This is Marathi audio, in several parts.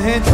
hand.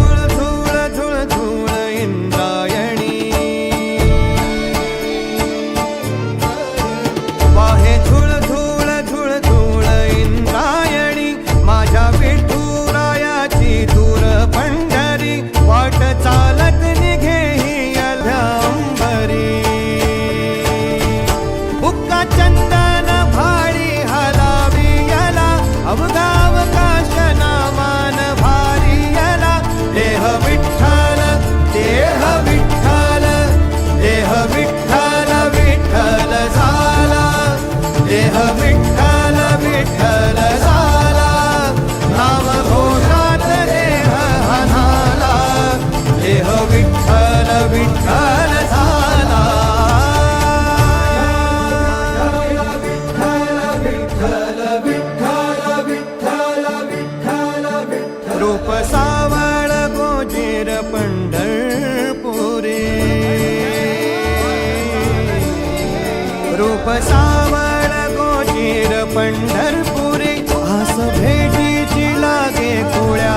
रूप सावळ गोचीर पंढरपुरी आस भेटीची लागे कुळ्या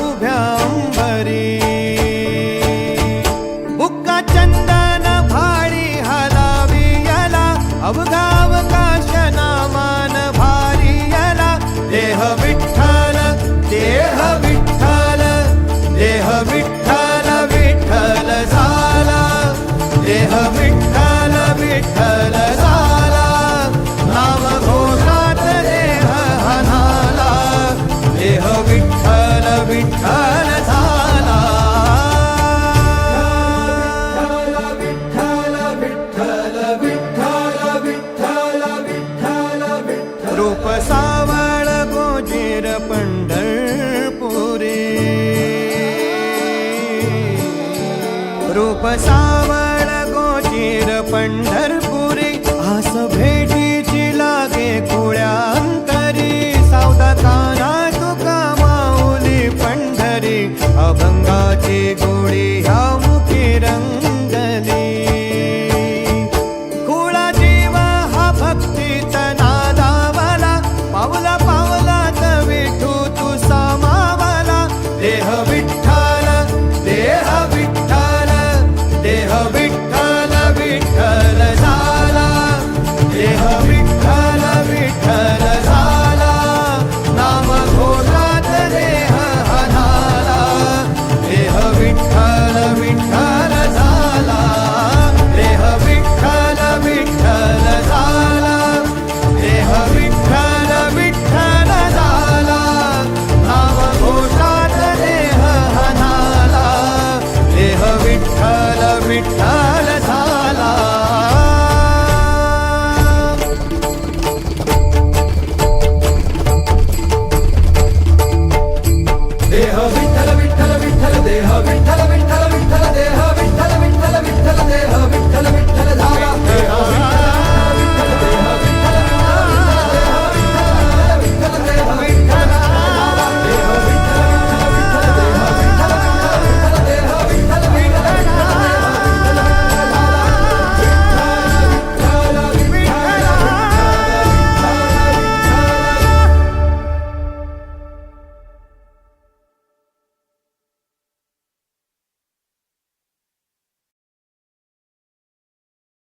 सावळ गोचीर पंढरपुरी आस भेटीची लागे कुळ्या விட்டல தேக விட்டல விட்டல